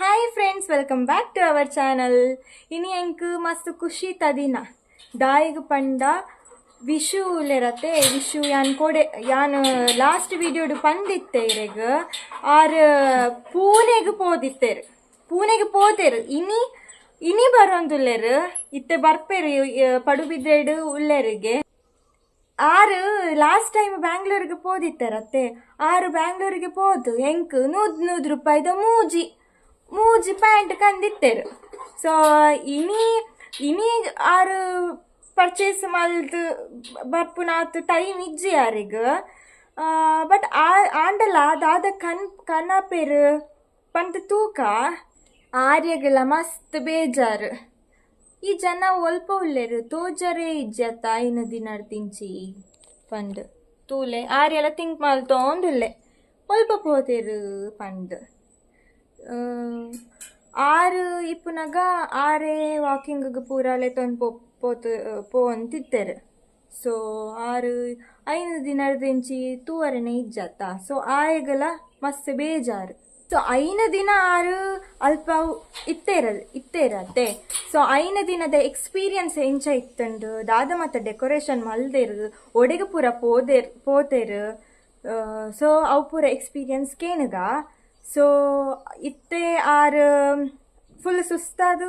Hi friends welcome back to our channel ಇನಿ ಎಂಕ್ ಮಸ್ತ್ ಖುಷಿ ತದಿನ ದಾಯಿಗ್ ಪಂಡ ವಿಶು ಲೆರತೆ ವಿಶು ಯಾನ್ ಕೊಡೆ ಯಾನ್ ಲಾಸ್ಟ್ ವಿಡಿಯೋಡು ಪಂದಿತ್ತೆ ಇರೆಗ್ ಆರ್ ಪೂನೆಗ್ ಪೋದಿತ್ತೇರ್ ಪೂನೆಗೆ ಪೋತೇರು ಇನಿ ಇನಿ ಬರೋಂದುಲ್ಲೆರು ಇತ್ತೆ ಬರ್ಪೇರು ಪಡುಬಿದ್ರೇಡು ಉಲ್ಲೆರಿಗೆ ಆರು ಲಾಸ್ಟ್ ಟೈಮ್ ಬ್ಯಾಂಗ್ಳೂರಿಗೆ ಪೋದಿತ್ತರತ್ತೆ ಆರು ಬ್ಯಾಂಗ್ಳೂರಿಗೆ ಪೋದು ಎಂಕ್ ನೂದ್ ನೂದು ರೂಪಾಯಿದ ಮೂಜಿ ಮೂಜಿ ಪ್ಯಾಂಟ್ ಕಂದಿತ್ತೇರು ಸೊ ಇನಿ ಇನಿ ಆರು ಪರ್ಚೇಸ್ ಮಲ್ದು ಬರ್ಪುನಾತ್ ಟೈಮ್ ಇಜ್ಜಿ ಯಾರಿಗ. ಬಟ್ ಆಂಡಲ ದಾದ ಕನ್ ಕನ್ನಪೇರು ಪಂತ ತೂಕ ಆರ್ಯಗಳ ಮಸ್ತ್ ಬೇಜಾರು. ಈ ಜನ ಒಲ್ಪ ಉಲ್ಲೆರು ತೋಜರೇ ಇಜ್ಜತ್ತ ತಾಯಿನ ದಿನ ತಿಂಚಿ ಪಂಡ್ ತೂಲೆ ಆರ್ಯೆಲ್ಲ ತಿಂಕ್ ಮಲ್ತೊಂದುಲ್ಲೆ ಒಲ್ಪ ಪೋತೇರು ಪಂಡ್ ಆರು ಇಪ್ಪುನಗ ಆರೇ ವಾಕಿಂಗ್ ಪೂರಾಲೆ ತೊಂದು ಪೋ, ಪೋತು, ಪೋ ಅಂತಿತ್ತಾರೆ. ಸೊ ಆರು ಐನ ದಿನ ಇಂಚಿ ತೂವರೆನೆ ಇಜ್ಜಾತ ಸೊ ಆಯಗಲ ಮಸ್ತ್ ಬೇಜಾರು. ಸೊ ಐನ ದಿನ ಆರು ಅಲ್ಪ ಇತ್ತೇರ, ಇತ್ತೇರತ್ತೆ. ಸೊ ಐನ ದಿನದ ಎಕ್ಸ್ಪೀರಿಯನ್ಸ್ ಎಂಚ ಇತ್ತಂಡು ದಾದ ಮತ್ತು ಡೆಕೋರೇಷನ್ ಮಲ್ದೇರು ಒಡೆಗೆ ಪೂರ ಪೋದೇರ್, ಪೋತೇರು. ಸೊ ಅವು ಪೂರ ಎಕ್ಸ್ಪೀರಿಯನ್ಸ್ ಕೇನುಗ ಸೊ ಇತ್ತೆ ಆರ್ ಫುಲ್ ಸುಸ್ತಾದು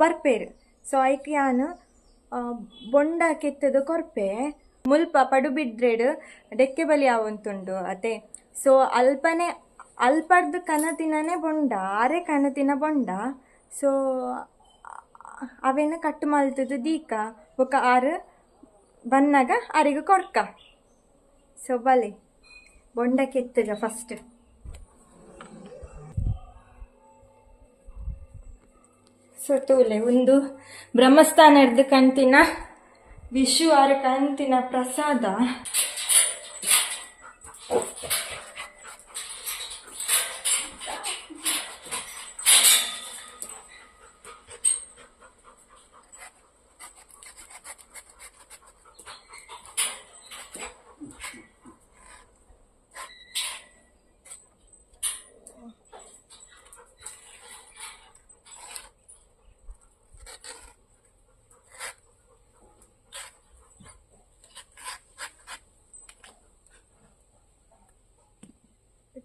ಬರ್ಪೇರು. ಸೊ ಐಕ್ ಯಾನು ಬೊಂಡ ಕೆತ್ತದು ಕೊರ್ಪೆ. ಮುಲ್ಪ ಪಡುಬಿಡ್ರೆಡ್ ಡೆಕ್ಕೆ ಬಲಿ ಆವಂತುಂಡು ಅತೆ ಸೊ ಅಲ್ಪನೆ, ಅಲ್ಪಡ್ದು ಕನತಿನನೆ ಬೊಂಡ, ಆರೆ ಕನತಿನ ಬೊಂಡ. ಸೊ ಅವೇನ ಕಟ್ಟು ಮಲ್ತದು ದೀಕ. ಬೊಕ ಆರು ಬನ್ನಾಗ ಆರಿಗ ಕೊರ್ಕ. ಸೊ ಬಲೆ, ಬೊಂಡ ಕೆತ್ತದ ಫಸ್ಟ್ ಸೊ ತೂಲೆ ಒಂದು ಬ್ರಹ್ಮಸ್ಥಾನ ಕಂತಿನ ವಿಶು ಆರ ಕಂತಿನ ಪ್ರಸಾದ.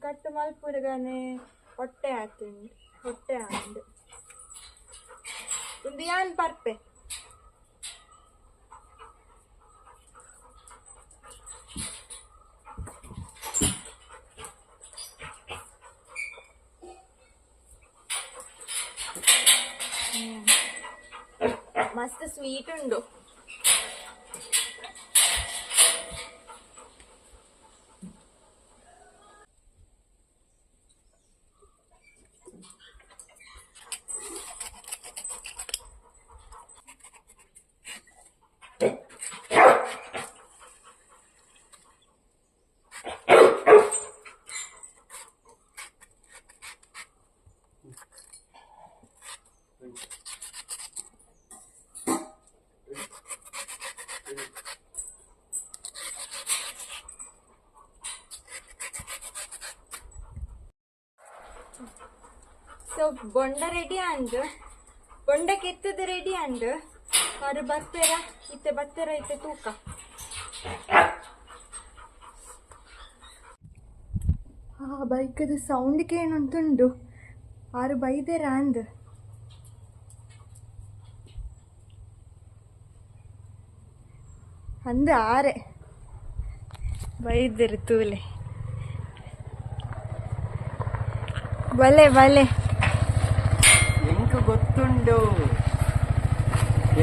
ಕಟ್ಟು ಮಲ್ಪುರಗನೆ ಹೊಟ್ಟೆ ಹಾಕಿಂಡು ಹೊಟ್ಟೆ ಹಾಂಡು ಒಂದು ಯಾನ್ ಪರ್ಪೆ ಮಸ್ತ್ ಬೊಂಡ ರೆಡಿ ಅಂದು ಬೊಂಡ ಕೆತ್ತದ ರೆಡಿ ಅಂದು ಅವ್ರು ಬರ್ತಾರ ಇತ್ತೆ ಬರ್ತಾರ ಇತ್ತೆ ತೂಕ. ಆ, ಬೈಕದ ಸೌಂಡ್ ಕೇನಂತುಂಡು. ಆರು ಬೈದೇರ ಅಂದ್. ಅಂದ ಆರೆ. ಬೈದಿರ್ತೂಲೆ ತೂಲೆ. ಬಲೆ ಬಲೆ. ಗೊತ್ತುಂಡು.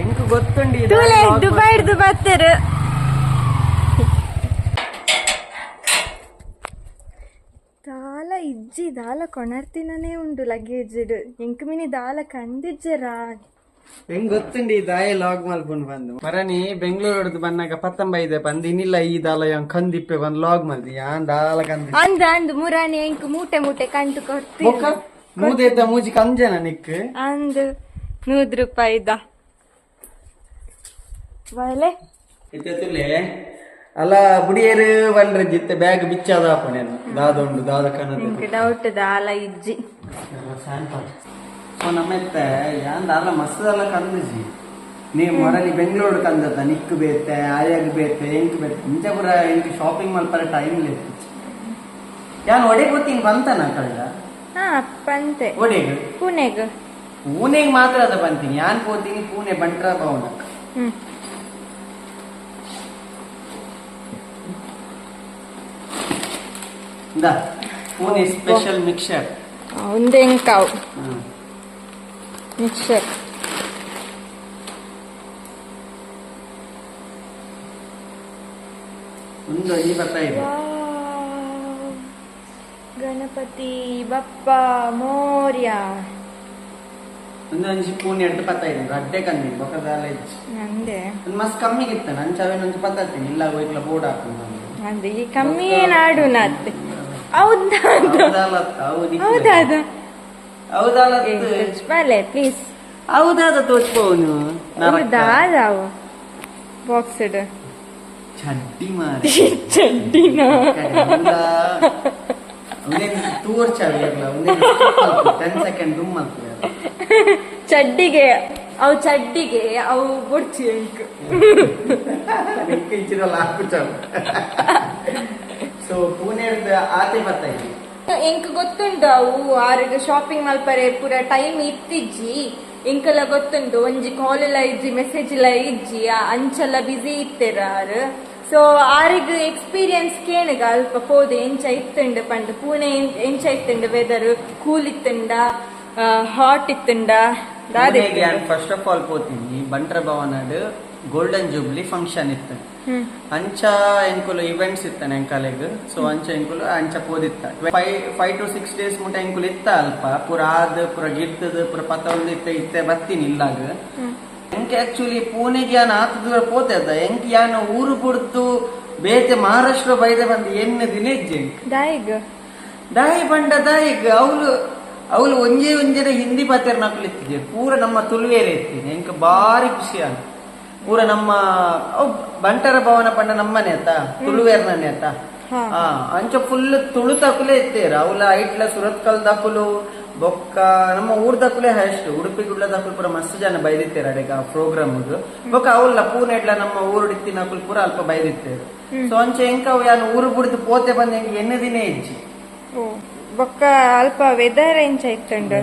ಎಂಕು ಗೊತ್ತುಂಡು ಈ ತೂಲೆ ದುಬೈ ಹಿಡ್ದು ಬರ್ತಾರೆ. ದಾಲ ಇಜ್ಜಿ ದಾಲ ಕೊಣರ್ತಿನನೇ ಉಂಡು ಲಗೇಜ್ ಎಂಕ್ ಮಿನಿ ದಾಲ ಕಂದಿಜ್ಜರಾ ಹೆಂಗ್ ಗೊತ್ತುಂಡಿ ದಾಯ ಲಾಗ್ ಮಲ್ಪುಂಡು ಬಂದು ಮರನಿ ಬೆಂಗಳೂರು ಹೊಡೆದು ಬಂದಾಗ ಪತ್ತಂಬೈದೆ ಬಂದು ಇನ್ನಿಲ್ಲ ಈ ದಾಲ ಯಂ ಕಂದಿಪ್ಪೆ ಬಂದು ಲಾಗ್ ಮಲ್ದಿ. ಯಾನ್ ದಾಲ ಕಂದಿ ಅಂದ ಅಂದ್ ಮುರಾಣಿ ಎಂಕ್ ಮೂಟೆ ಮೂಟೆ ಕಂಡು ಕೊಡ್ತಿ ಮೂದೆತ್ತ ಮೂಜಿ ಕಂಜನ ನಿಕ್ ಅಂದ್ ನೂದ್ ರೂಪಾಯಿದ ಬಲೆ ಇತ್ತೆ ತುಲೆ ಅಲ್ಲ ಬುಡಿಯರು ಬಂದ್ರೆ ಜಿತ್ತೆ ಬ್ಯಾಗ್ ಬಿಚ್ಚಾದ ಪಣೆನು ದಾದ ಉಂಡು ದಾದ ಕಣದ ಡೌಟ್ ದಾಲ ಇಜ್ಜಿ. ಸೊ ನಮ್ಮೆತ್ತ ಯಾಂದ ಅಲ್ಲ ಮಸ್ತದಲ್ಲ ಕಂದಿಜಿ ನೀ ಮೊರಲಿ ಬೆಂಗಳೂರು ಕಂದದ ನಿಕ್ಕು ಬೇತೆ ಆಯಾಗ ಬೇತೆ ಎಂಕ್ ಬೇತೆ. ಇಂಚ ಪುರ ಎಂಕ್ ಶಾಪಿಂಗ್ ಮಲ್ಪರ ಟೈಮ್ ಇಲ್ಲ ಯಾನ್ ಒಡೆ ಗೊತ್ತೀನಿ ಬಂತನ ಕಳ್ಳ ಹಾ ಪಂತೆ ಒಡೆಗೆ ಪುಣೆಗ್. ಪೂನೆಗೆ ಮಾತ್ರ ಅದ ಬಂತೀನಿ. ಯಾನ್ ಹೋಗ್ತೀನಿ ಪುಣೆ ಬಂಟ್ರ ಭವನ. ಹ್ಮ್. ಇಂದ ಪೂನೆ ಸ್ಪೆಷಲ್ ಮಿಕ್ಸರ್ ಹ್ಮ್. ಮಿಕ್ಸರ್ ಒಂದು ಅಡಿ ಬರ್ತಾ ಇದೆ. ಗಣಪತಿ ಬಪ್ಪ ಮೋರ್ಯ. ಒಂದು ಪೂನೆ ಕಂದಿ ಬೊಕದಾಲ ಇಜ್ಜಿ ನಂದೆ. ಒಂದು ಮಸ್ತ್ ಕಮ್ಮಿಗೆ ಇತ್ತ. ಒಂದು ಇಲ್ಲ ಬೋರ್ಡ್ ಹಾಕೊಂಡು ನಂದೆ. ಈ ಕಮ್ಮಿ ಏನಾಡು ನತ್ತೆ ಹೌದಾ ಹೌದಾದ ಬಲೆ ಪ್ಲೀಸ್ ಹೌದಾದ ಬಾಕ್ಸ್ ಇಡು. ಚಡ್ಡಿ ಮಾರಿ. ಚಡ್ಡಿನ? ಟೆನ್ ಸೆಕೆಂಡ್ ದುಮ್ ಚಡ್ಡಿಗೆ ಅವು ಚಡ್ಡಿಗೆ ಅವು ಬೊಡ್ಚಿ ಅಂಕ್. ಇಚ್ಚಿರಲ್ಲ ಹಾಕು ಸೊ ಆತೆ ಬರ್ತಾ ಎಂಕ್ ಗೊತ್ತುಂಟು ಅವು ಆರಿಗೆ ಶಾಪಿಂಗ್ ಮಲ್ಪರೆ ಪೂರ ಟೈಮ್ ಇತ್ತಿಜ್ಜಿ. ಎಂಕೆಲ್ಲ ಗೊತ್ತುಂಡು ಒಂಜಿ ಕಾಲ್ ಎಲ್ಲ ಇಜ್ಜಿ ಮೆಸೇಜ್ ಎಲ್ಲ ಇಜ್ಜಿ ಅಂಚೆಲ್ಲ ಬಿಸಿ ಇತ್ತೆರಾರ್. ಸೊ ಆರಿಗ್ ಎಕ್ಸ್ಪೀರಿಯನ್ಸ್ ಕೇಣಗ ಅಲ್ಪ ಪೋದೆ ಎಂಚ ಇತ್ತುಂಡು ಪಂಡ. ಪೂನೆ ಎಂಚ ಇತ್ತುಂಡು ವೆದರ್ ಕೂಲ್ ಇತ್ತುಂಡ ಹಾಟ್ ಇತ್ತುಂಡ. ಫಸ್ಟ್ ಆಫ್ ಆಲ್ ಪೋತೀನಿ ಬಂಟ್ರ ಭವನಡ್ ಗೋಲ್ಡನ್ ಜೂಬ್ಲಿ ಫಂಕ್ಷನ್ ಇತ್ತು ಅಂಚ ಎಂಕುಲು ಇವೆಂಟ್ಸ್ ಇತ್ತಾನೆ ಕಾಲೇಜ್. ಸೊ ಅಂಚ ಎಂಕುಲು ಅಂಚ ಪೋದಿತ್ತ. ಫೈವ್ ಟು ಸಿಕ್ಸ್ ಡೇಸ್ ಮುಟ ಎಂಕುಲು ಇತ್ತ ಅಲ್ಪ. ಪುರ ಆದ್ ಪುರ ಗಿರ್ತದ ಪುರ ಪತ್ತ ಇತ್ತ ಇತ್ತೆ ಬತ್ತೀನಿ ಇಲ್ಲಾಗ. ಎಂಕ್ ಆಕ್ಚುಲಿ ಪೂನೆಗೆ ಯಾನ ಆತ ದೂರ ಪೋತೆದ ಎಂಕ್ ಯಾನ ಊರು ಬಿಡ್ತು ಬೇತೆ ಮಹಾರಾಷ್ಟ್ರ ಬೈದ ಬಂದು ಎಣ್ಣೆ ದಿನ ಇಜ್ಜೆ ದಾಯಿಗ್. ದಾಯಿ ಬಂಡ ದಾಯಿಗ್. ಅವಳು ಅವಳು ಒಂಜೇ ಒಂಜೇನ ಹಿಂದಿ ಪಾತ್ರ ನಕ್ಲಿತ್ತಿದ್ದೆ ಪೂರ ನಮ್ಮ ತುಳುವೇರೆ ಇರ್ತೀನಿ ಎಂಕ್ ಬಾರಿ ಖುಷಿ ಆಗ ಪೂರ ನಮ್ಮ ಬಂಟರ ಭವನ ಪಂಡ ನಮ್ಮನೆ ಆತ ತುಳುವೇರ್ನನೆ ಆತ ಹಾ. ಅಂಚ ಫುಲ್ ತುಳು ತಕುಲೆ ಇತ್ತೇರ. ಅವಳ ಐಟ್ಲ ಸುರತ್ಕಲ್ ದಕುಲು ಬೊಕ್ಕ ನಮ್ಮ ಊರ್ ದಕುಲೆ ಹೈಸ್ಟ್ ಉಡುಪಿ ಗುಡ್ಲ ದಪ್ಪಲ್ ಪೂರ ಮಸ್ತ್ ಜನ ಬೈದಿತ್ತೇರ ಅಡೆಗ ಪ್ರೋಗ್ರಾಮ್ ಬೊಕ್ಕ ಅವಲ್ಲ ಪೂನೆ ಇಡ್ಲ ನಮ್ಮ ಊರು ಇತ್ತಿ ನಕುಲು ಪೂರ ಅಲ್ಪ ಬೈದಿತ್ತೇರು ಸೊ ಅಂಚೆ ಎಂಕ ಯಾನು ಊರು ಬಿಡ್ದು ಪೋತೆ ಬಂದ ಎಂಕ ಎಣ್ಣೆ ದಿನ ಇಜ್ಜಿ. ಬೊಕ್ಕ ಅಲ್ಪ ವೆದರ್ ಎಂಚ ಇತ್ತುಂಡು?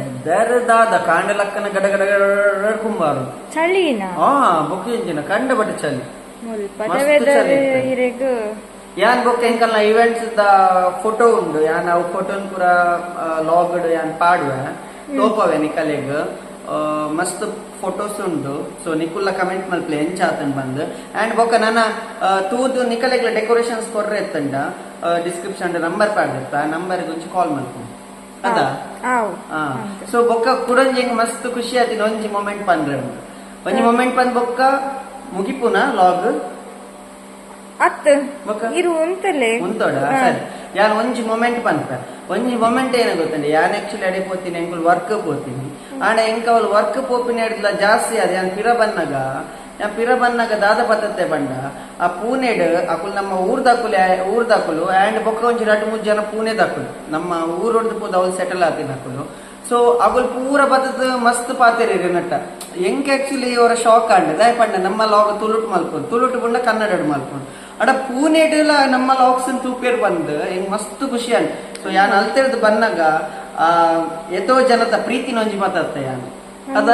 ಕಾಂಡ ಕಾಂಡಲಕ್ಕನ ಗಡ ಗಡ ಗಡ ಕುಂಬಾರು. ಚಳಿನ? ಹಾ ಬೊಕ್ಕ ಎಂಜಿನ ಕಂಡ ಬಟ್ಟೆ ಚಳಿ. ವೆದರ್ ಇತ್ತು. ಇರೆಗ್ ಯಾನ್ ಬೊಕ್ಕ ಎಂಕಲ್ನ ಇವೆಂಟ್ಸ್ ದ ಫೋಟೋ ಉಂಡು. ಯಾನ್ ಅವು ಫೋಟೋನ್ ಪೂರ ಲಾಗ್ಡ್ ಯಾನ್ ಪಾಡುವ. ತೋಪವೆ ನಿಕಲೆಗ್. ಮಸ್ತ್ ಫೋಟೋಸ್ ಉಂಡು. ಸೊ ನಿಕುಲ್ಲ ಕಮೆಂಟ್ ಮಲ್ಪಲೆ ಎಂಚ ಆತನ್ ಬಂದ್. ಅಂಡ್ ಬೊಕ್ಕ ನನ್ನ ತೂದು ನಿಕಲೆಗ್ಲ ಡೆಕೋರೇಷನ್ಸ್ ಕೊರ್ರೆ ಎತ್ತಂಡ. ಡಿಸ್ಕ್ರಿಪ್ಷನ್ ನಂಬರ್ ಪಾಡಿರ್ತ ಆ ನಂಬರ್ ಗುಂಚಿ ಕಾಲ್ ಮಲ್ಕೊಂಡು ಅದಾ? ಸೊ ಬೊಕ್ಕ ಕುಡಂಜಿಂಗ್ ಮಸ್ತ್ ಖುಷಿ ಆತಿನ ಒಂಜಿ ಮೊಮೆಂಟ್ ಪಂದ್ರೆ ಉಂಡು ಒಂಜಿ ಮೊಮೆಂಟ್ ಪಂದ್ ಬೊಕ್ಕ ಮುಗಿಪುನ ಲಾಗ್ ಅತ್ ಬೊಕ್ಕ ಇರು ಉಂತಲೆ ಮುಂತೋಡ ಸರಿ. ಯಾನ್ ಒಂಜಿ ಮೊಮೆಂಟ್ ಪಂತ ಒಂಜಿ ಮೊಮೆಂಟ್ ಏನ ಗೊತ್ತಂడి ಯಾನ್ ಆಕ್ಚುಲಿ ಅಡೆ ಪೋತೀನಿ ಎಂಕುಲ್ ವರ್ಕ್ ಪೋತೀನಿ. ಆಂಡ ಎಂಕ ಅವಳು ವರ್ಕ್ ಪೋಪಿನ ಹಿಡಿದ್ಲ ಜಾಸ್ತಿ ಅದ ಯಾನ್ ಪಿರ ಬನ್ನಗ ಯಾನ್ ಪಿರ ಬನ್ನಗ ದಾದ ಪತ್ತತೆ ಬಂಡ ಆ ಪೂನೆಡ್ ಅಕುಲ್ ನಮ್ಮ ಊರ್ ದಕುಲೆ ಊರ್ ದಕುಲು ಆಂಡ್ ಬೊಕ್ಕ ಒಂಜಿ ರಟ್ಟು ಮೂರ್ ಜನ ಪೂನೆ ದಕುಲು ನಮ್ಮ ಊರೊಡ್ದು ಪೋದ ಅವಳು ಸೆಟಲ್ ಆತಿನ ಅಕುಲು. ಸೊ ಅಗುಲ್ ಪೂರ ಬತ್ತದ ಮಸ್ತ್ ಪಾತೆರಿ ನಟ್ಟ ಹೆಂಗೆ ಆಕ್ಚುಲಿ ಇವರ ಶಾಕ್ ಆಂಡ ದಾಯ್ ಪಂಡ ನಮ್ಮ ಲೋಗ ತುಳುಟ್ ಮಲ್ಕೊಂಡು. ತುಳುಟ್ ಪುಂಡ ಕನ್ನಡ ಮಲ್ಕೊಂಡು. ಅಡ ಪೂನೆಡ್ಲ ನಮ್ಮ ಲಾಕ್ಸ್ ತೂಪೇರ್ ಬಂದ್ ಹೆಂಗ್ ಮಸ್ತ್ ಖುಷಿ ಅನ್ ಸೊ ಯಾನ್ ಅಲ್ತಿರ್ದು ಬಂದಾಗ ಆ ಎತೋ ಜನದ ಪ್ರೀತಿ ಒಂಜಿ ಮಾತಾಡ್ತ ಯಾನ್. ಅದ?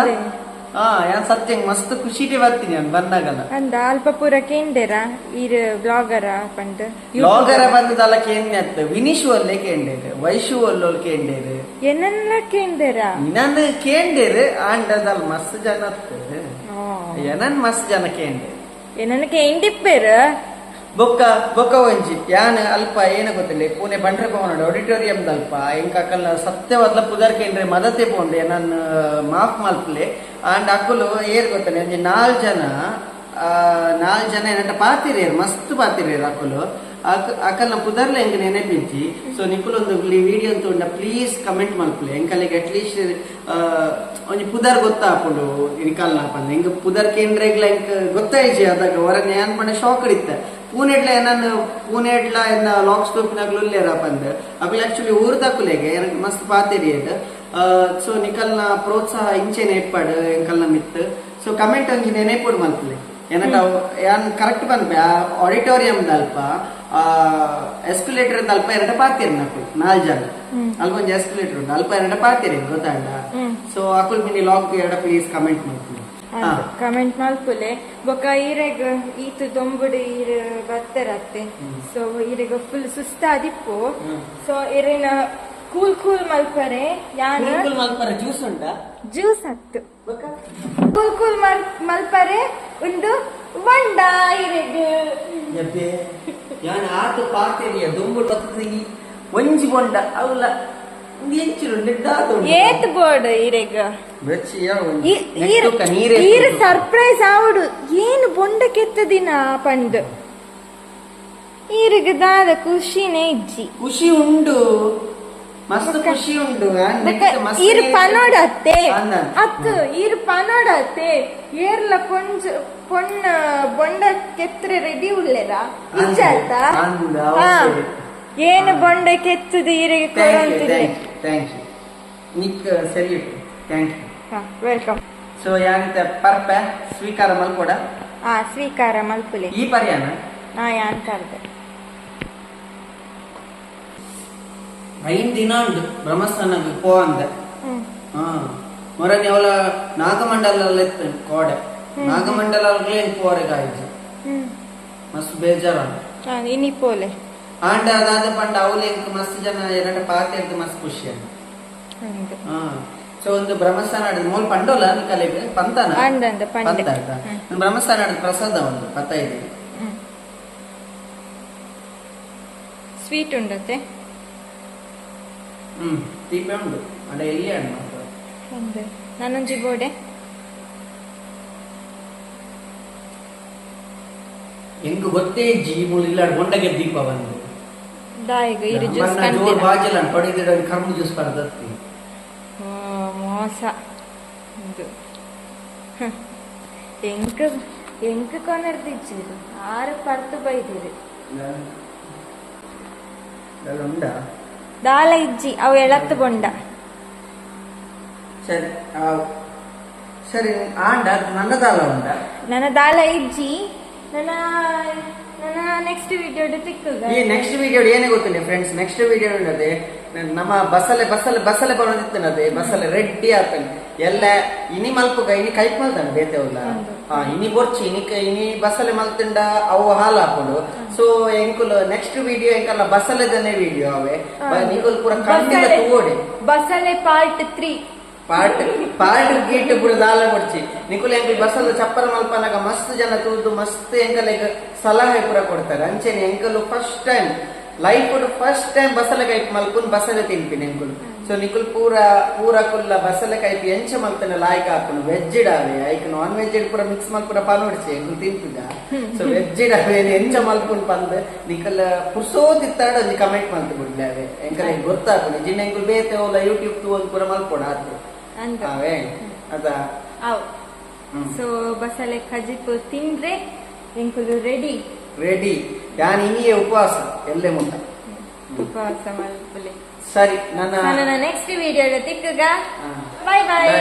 ಹಾ ಯಾನ್ ಸತ್ಯ ಮಸ್ತ್ ಖುಷಿಗೆ ಬರ್ತೀನಿ ಯಾನ್ ಬಂದಾಗಲ್ಲ ಅಂದ ಅಲ್ಪ ಪೂರ ಕೇಂದೇರ ಇರ್ ಬ್ಲಾಗರ ಪಂಡ್? ಬ್ಲಾಗರ ಬಂದದಲ್ಲ ಕೇಂದ್ರ ಅತ್ತ ವಿನಿಶು ಅಲ್ಲೇ ಕೇಂಡೇರು ವೈಶು ಅಲ್ಲೋಲ್ ಕೇಂಡೇರು ಏನನ್ನ ಕೇಂದೇರ ಇನ್ನೊಂದು ಕೇಂಡೇರು ಆಂಡದಲ್ ಮಸ್ತ್ ಜನ ಏನನ್ ಮಸ್ತ್ ಜನ ಕೇಂಡೇರು ಏನನ್ನ ಕೇಂದಿಪ್ಪೇರ ಬೊಕ್ಕ ಬೊಕ್ಕ ಒಂಜಿ. ಯಾನ್ ಅಲ್ಪ ಏನ ಗೊತ್ತಿಲ್ಲ. ಪುಣೆ ಬಂಡ್ರೆ ಪವನ ಆಡಿಟೋರಿಯಂ ದಲ್ಪ ಎಂಕ ಅಕ್ಕಲ್ನ ಸತ್ಯವಾದ ಪುದರ್ ಕೇಂದ್ರ ಮದತೆ ಪೋಂಡೆ. ನನ್ನ ಮಾಫ್ ಮಲ್ಪಲೆ. ಅಂಡ್ ಅಕ್ಕಲು ಏರ್ ಗೊತ್ತಲ್ಲ ಒಂಜಿ ನಾಲ್ ಜನ ನಾಲ್ ಜನ ಏನಂಟ ಪಾತಿರೇರು, ಮಸ್ತ್ ಪಾತಿರೇರು ಅಕ್ಕಲು ಅಕ್ ಅಕ್ಕಲ್ನ ಪುದರ್ಲ ಎಂಕ್ ನೆನಪಿಂಚಿ ಸೊ ನಿಕ್ಕುಲೊಂದು ವಿಡಿಯೋ ಅಂತ ಉಂಡ ಪ್ಲೀಸ್ ಕಮೆಂಟ್ ಮಲ್ಪಲೆ. ಎಂಕಲ್ಲಿಗೆ ಅಟ್ಲೀಸ್ಟ್ ಒಂಜಿ ಪುದರ್ ಗೊತ್ತಾಪುಂಡು ಇರಿಕಲ್ನ ಪಂದ್. ಎಂಕ್ ಪುದರ್ ಕೇಂದ್ರಗ್ಲ ಎಂಕ್ ಗೊತ್ತಾಯ್ಜಿ. ಅದಾಗ ಹೊರಗೆ ಏನ್ ಪಂಡ ಶಾಕ್ ಪೂನೆಡ್ಲ ಏನನ್ನ ಪೂನೆಡ್ಲ ಎನ್ನ ಲಾಂಗ್ ಸ್ಟೂಪ್ನಾಗ್ಲು ಉಲ್ಲೇರ ಪಂದ್ ಅಕುಲು ಆಕ್ಚುಲಿ ಊರ್ದಕುಲೆಗೆ ಎರಡು ಮಸ್ತ್ ಪಾತೆರಿಯಡ್ ಸೊ ನಿಕಲ್ನ ಪ್ರೋತ್ಸಾಹ ಇಂಚೆ ನೆಟ್ಪಾಡು ಎಂಕಲ್ನ ಮಿತ್ ಸೊ ಕಮೆಂಟ್ ಒಂಜಿ ನೆನೆಪುಡು ಮಲ್ಪುಲೆ ಏನಟ ಯಾನ್ ಕರೆಕ್ಟ್ ಬಂದ್ಬೆ ಆಡಿಟೋರಿಯಂ ದಲ್ಪ ಎಸ್ಕುಲೇಟರ್ ಅಲ್ಪ ಎರಡ ಪಾತಿರಿ ನಕುಲ್ ನಾಲ್ ಜನ. ಅಲ್ಪ ಒಂಜಿ ಎಸ್ಕುಲೇಟರ್ ಉಂಟು ಅಲ್ಪ ಎರಡ ಪಾತಿರಿ ಗೊತ್ತಾಂಡ ಸೊ ಅಕುಲ್ ಮಿನಿ ಲಾಕ್ ಎರಡ ಪ್ಲೀಸ್ ಕಮೆಂಟ್ ಮಾಡ್ತೀನಿ. ಕಮೆಂಟ್ ಮಲ್ಪುಲೆ ಬೊಕ ಈರೆಗ್ ಈತು ದೊಂಬುಡು ಈರ್ ಬತ್ತರತ್ತೆ. ಸೊ ಈರೆಗ ಫುಲ್ ಸುಸ್ತಾದಿಪ್ಪು. ಸೊ ಇರಿನ ಕೂಲ್ ಕೂಲ್ ಮಲ್ಪರೆ ಯಾನ್? ಜ್ಯೂಸ್ ಉಂಟಾ? ಜ್ಯೂಸ್ ಹತ್ತು. ಕೂಲ್ ಕೂಲ್ ಮಲ್ ಮಲ್ಪರೆ ಉಂಡು ಬಂಡ ಇರೆಗ್ ಯಾನ್ ಆತು ಪಾತೆರಿಯ ದೊಂಬುಡು ಒಂಜಿ ಬೊಂಡ ಅವಲ ಒಂದು ಎಂಚಿರು ನೆಡ್ಡಾತು ಏತ್ ಬೋರ್ಡ್ ಇರೆಗ್ ಈರ್ ಸರ್ಪ್ರೈಸ್ ಆವಡು. ಏನು ಬೊಂಡ ಕೆತ್ತದಿನ ಪಂಡ್ ಈರಿಗ ದಾದ ಖುಷಿನೇ ಇಜ್ಜಿ. ಖುಷಿ ಉಂಡು. ಮಸ್ತ್ ಖುಷಿ ಉಂಡು. ಈರ್ ಪನೋಡತ್ತೆ ಅಂದ. ಅತ್ತು. ಈರ್ ಪನೋಡತ್ತೆ ಏರ್ಲ ಕೊಂಚ ಪೊಣ್ಣ ಬೊಂಡ ಕೆತ್ತರೆ ರೆಡಿ ಉಳ್ಳೆದ? ಇಜ್ಜ. ಆಯ್ತಾ. ಏನು ಬೊಂಡ ಕೆತ್ತದ ಈರಿಗೆ ಕೊಡಂತಿದೆ thank you Nick salute. Thank you welcome so ಯಾಂತ ಪರ್ಪೆ ಸ್ವೀಕಾರ ಮಲ್ಕೊಡ. ಹಾ ಸ್ವೀಕಾರ ಮಲ್ಪುಲೆ ಈ ಪರ್ಯಾನ? ಹಾ ಯಾನ್ ಕರ್ದೆ ಐನ್ ದಿನ ಉಂಡು ಬ್ರಹ್ಮಸ್ಥಾನಕ್ಕೆ ಪೋ ಅಂದ. ಹಾ ಮೊರನಿ ಅವಳ ನಾಗಮಂಡಲ ಎತ್ತು ಕೋಡೆ. ನಾಗಮಂಡಲ ಪೋರೆ ಕಾಯ್ತು ಮಸ್ತ್ ಬೇಜಾರ ಇನಿ ಪೋಲೆ. ಆಂಡ ಅದಾದ ಪಂಡ ಅವಳು ಮಸ್ತ್ ಜನ ಎರಡ ಪಾತೆ ಅಂತ ಮಸ್ತ್ ಖುಷಿ ಹಾ. ಸೊ ಒಂದು ಬ್ರಹ್ಮಸ್ಥಾನ ಮೂಲ ಪಂಡೋಲ ನೀ ಪಂತಾನ. ಪಂತ ಬ್ರಹ್ಮಸ್ಥಾನ ಪ್ರಸಾದ ಒಂದು ಪತ್ತೈದು ಇದೆ ಸ್ವೀಟ್ ಉಂಡತ್ತೆ? ಹ್ಮ್ ದೀಪೆ ಉಂಡು ಅಡ ಎಲ್ಲಿ ಹಣ್ಣು ನಾನೊಂಜಿ ಬೋಡೆ ಹೆಂಗ್ ಗೊತ್ತೇ ಜಿ ಮೂಲ ಇಲ್ಲ ಬೊಂಡಗೆ ದೀಪ ಬಂದು. ದಾಯಿಗ ಇರಿ ಜ್ಯೂಸ್ ಕಂತಿನ ಬಾಜಿಲ್ಲ ಪಡಿದಿಡ ಕರ್ಮ ಜ್ಯೂಸ್ ಬರ್ತತಿ ಓ, ಮೋಸ. ಇದು. ಎಂಕ್ ಎಂಕ್ ಕೊನರ್ದಿಚ್ಚಿರು ಆರು ಪರ್ತು ಬೈದಿರು ದಾಲ ಇಜ್ಜಿ ಅವು ಎಳತ್ತು ಬೊಂಡ. ಸರಿ ಸರಿ ಆಂಡ ನನ್ನ ದಾಲ ಉಂಡ ನನ್ನ ದಾಲ ಇಜ್ಜಿ ನನ್ನ ನನ್ನ ನೆಕ್ಸ್ಟ್ ವಿಡಿಯೋ ತಿಕ್ಕುಗ ಈ ನೆಕ್ಸ್ಟ್ ವಿಡಿಯೋ ಏನೇ ಗೊತ್ತಿಲ್ಲ ಫ್ರೆಂಡ್ಸ್ ನೆಕ್ಸ್ಟ್ ವಿಡಿಯೋ ಉಂಡದೆ ನಮ್ಮ ಬಸಲೆ ಬಸಲೆ ಬಸಲೆ ಅದೇ ಬಸಲೆ ರೆಡ್ಡಿ ಆತನೆ. ಎಲ್ಲ ಇನಿ ಮಲ್ಪುಗ ಇನಿ ಕೈಪ್ ಮಲ್ತಾನೆ ಬೇತೆವಲ್ಲ. ಆ ಇನಿ ಬೊರ್ಚಿ ಇನಿ ಇನಿ ಬಸಲೆ ಮಲ್ತಿಂಡ ಅವು ಹಾಲು ಹಾಕೊಂಡು. ಸೊ ಎಂಕುಲು ನೆಕ್ಸ್ಟ್ ವಿಡಿಯೋ ಎಂಕಲ್ಲ ಬಸಲೆದನೆ ವಿಡಿಯೋ ಅವೆ. ನಿಕುಲ್ ಪೂರ ಕಣ್ಣಿಂದ ತೂಗೋಡಿ. ಬಸಲೆ ಪಾರ್ಟ್ ತ್ರೀ ಪಾರ್ಟ್ ಪಾರ್ಟ್ ಗೀಟ್ ಪುರ ದಾಲ ಕೊಡ್ಚಿ ನಿಕುಲ್ ಎಂಕಲ್ ಬಸಲ್ ಚಪ್ಪರ ಮಲ್ಪನಾಗ ಮಸ್ತ್ ಜನ ತೂದು ಮಸ್ತ್ ಎಂಕಲ್ ಸಲಹೆ ಪೂರ ಕೊಡ್ತಾರೆ. ಅಂಚೆನೆ ಎಂಕಲು first time life first time ಬಸಲೆ ಕೈಪ್ ಮಲ್ಪುನ್ ಬಸಲೆ ತಿನ್ಪಿನ ಎಂಕುಲು ಸೊ ನಿಕುಲ್ ಪೂರ ಪೂರ ಕುಲ್ಲ ಬಸಲೆ ಕೈಪ್ ಎಂಚ ಮಲ್ಪನ ಲಾಯ್ಕ ಹಾಕೊಂಡು ವೆಜ್ ಇಡಾವೆ ಐಕ್ ನಾನ್ ವೆಜ್ ಇಡ್ ಪೂರ ಮಿಕ್ಸ್ ಮಲ್ಪುರ ಪಾಲ್ವಡ್ಸಿ ಎಂಕುಲ್ ತಿಂತಿದ್ದ ಸೊ ವೆಜ್ ಇಡಾವೆ ಎಂಚ ಮಲ್ಪುನ್ ಪಂದ್ ನಿಕಲ್ ಪುರ್ಸೋದಿತ್ತಾಡ ಒಂಜಿ ಕಮೆಂಟ್ ಮಲ್ತು ಬಿಡ್ಲಾವೆ ಎಂಕಲ್ ಗೊತ್ತಾಪುಂಡು ಜಿನ್ನ ಎಂಕುಲ್ ಬೇತೆ ಓಲ ಯೂಟ್ಯೂಬ್ ತು ಒಂದು ಪೂರ ಮಲ್ಪೋಡ ಆತು. ಅವೇ. ಅದ. ಸೊ ಬಸಲೆ ಖಜಿಪು ತಿಂದ್ರೆ ಎಂಕುಲು ರೆಡಿ ರೆಡಿ ಯಾನ್ ಇನಿಯೇ ಉಪವಾಸ ಎಲ್ಲೇ ಮುಂಟ ಉಪವಾಸ ಮಲ್ಪುಲೆ ಸರಿ ನನ್ನ ನೆಕ್ಸ್ಟ್ ವಿಡಿಯೋ ಜೊತೆ ಬಾಯ್ ಬಾಯ್